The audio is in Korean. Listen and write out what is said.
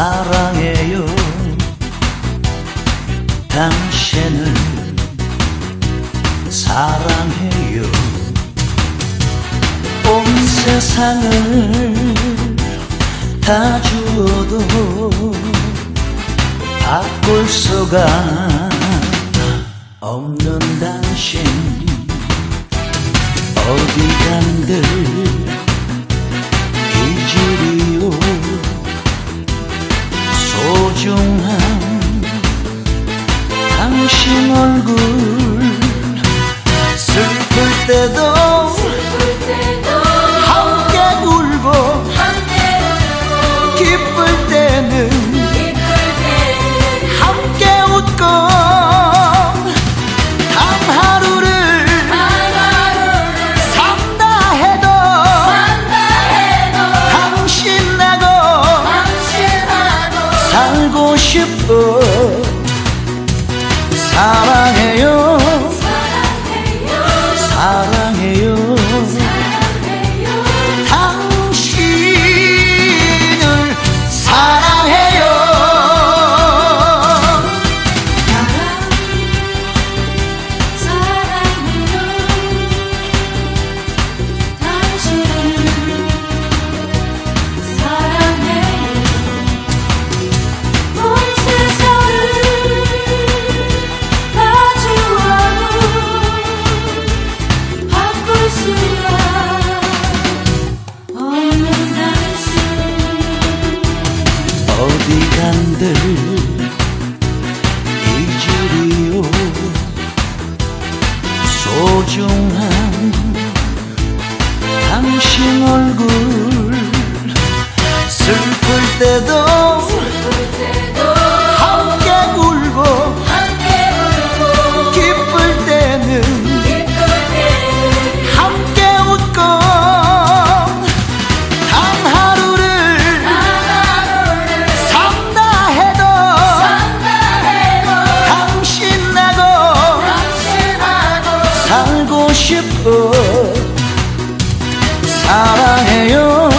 사랑해요. 당신을 사랑해요. 온 세상을 다 주어도 바꿀 수가 없는 당신. 어디 간들 소중한 당신 얼굴 살고 싶어. 사랑해요. 사랑해요 시간들 잊으리요. 소중한 당신 얼굴 살고 싶어. 사랑해요.